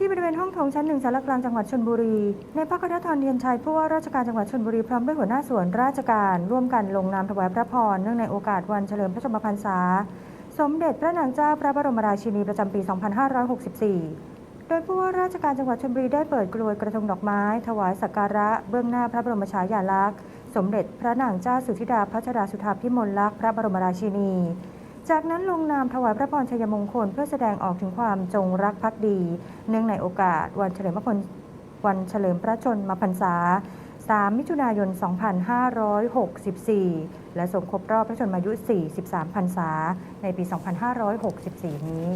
ที่บริเวณห้องโถงชั้นหนึ่งสารกลางจังหวัดชนบุรี ในพระคณทรเทียนชัยผู้ว่าราชการจังหวัดชนบุรีพร้อมด้วยหัวหน้าส่วนราชการ ร่วมกันลงนามถวายพระพรเนื่องในโอกาสวันเฉลิมพระชนมพรรษา สมเด็จพระนางเจ้าพระบรมราชินีประจำปี 2564 โดยผู้ว่าราชการจังหวัดชลบุรีได้เปิดกลวยกระทงดอกไม้ ถวายสักการะเบื้องหน้าพระบรมฉายาลักษณ์ สมเด็จพระนางเจ้าสุธิดาพัชราสุธาพิมลลักษณ์พระบรมราชินี จากนั้นลงนามถวายพระพรชัยมงคลเพื่อแสดงออกถึงความจงรักภักดี เนื่องในโอกาสวันเฉลิมพระพลวันเฉลิมพระชนมพรรษา 3 มิถุนายน 2564 และสมครบรอบพระชนมายุ 43 พรรษา ในปี 2564 นี้